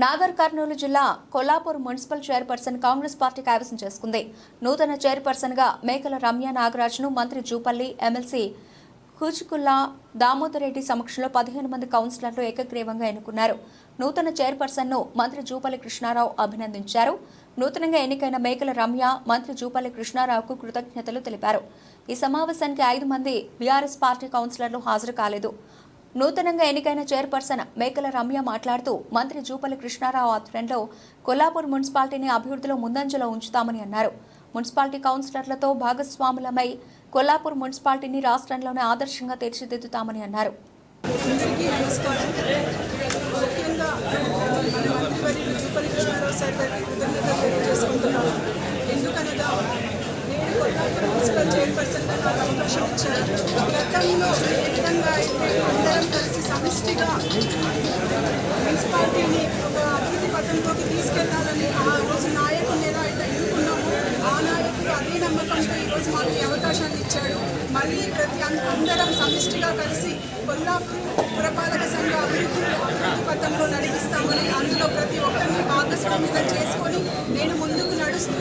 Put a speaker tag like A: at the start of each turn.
A: నాగర్ కర్నూలు జిల్లా Kollapur municipal chairperson Congress party కైవసం చేసుకుంది. నూతన చైర్పర్సన్గా మేకల రమ్య నాగరాజ్ను మంత్రి జూపల్లి ఎమ్మెల్సీ కూచుకుల్లా దామోదర్ రెడ్డి సమక్షంలో పదిహేను మంది కౌన్సిలర్లు ఏకగ్రీవంగా ఎన్నుకున్నారు. నూతన చైర్పర్సన్ను మంత్రి జూపల్లి కృష్ణారావు అభినందించారు. నూతనంగా ఎన్నికైన మేకల రమ్య మంత్రి జూపల్లి కృష్ణారావుకు కృతజ్ఞతలు తెలిపారు. ఈ సమావేశానికి ఐదు మంది బీఆర్ఎస్ పార్టీ కౌన్సిలర్లు హాజరు కాలేదు. నూతనంగా ఎన్నికైన చైర్పర్సన్ మేకల రమ్య మాట్లాడుతూ మంత్రి జూపల్లి కృష్ణారావు ఆధ్వర్యంలో కొల్లాపూర్ మున్సిపాలిటీని అభివృద్ధిలో ముందంజలో ఉంచుతామని అన్నారు. మున్సిపాలిటీ కౌన్సిలర్లతో భాగస్వాములమై కొల్లాపూర్ మున్సిపాలిటీని రాష్ట్రంలోనే ఆదర్శంగా తీర్చిదిద్దుతామని అన్నారు.
B: ఎందుకనగా నేను కొల్లాపూర్ మున్సిపల్ చైర్పర్సన్గా నాకు అవకాశం ఇచ్చారు. గతంలో ఏ విధంగా అయితే అందరం కలిసి సమిష్టిగా మున్సిపాలిటీని ఒక అభివృద్ధి పథంలోకి తీసుకెళ్ళాలని ఆ రోజు నాయకుని ఎలా అయితే ఎన్నుకున్నామో ఆ నాయకుడు అదే నమ్మకంతో ఈరోజు మాకు ఈ అవకాశాన్ని ఇచ్చాడు. మళ్ళీ ప్రతి అందరం సమిష్టిగా కలిసి కొల్లాపూర్ పురపాలక సంఘ అభివృద్ధి అభివృద్ధి పథంలో నడిపిస్తామని అందులో ప్రతి ఒక్కరిని భాగస్వామ్యంగా చేసుకొని నేను ముందుకు నడుస్తూ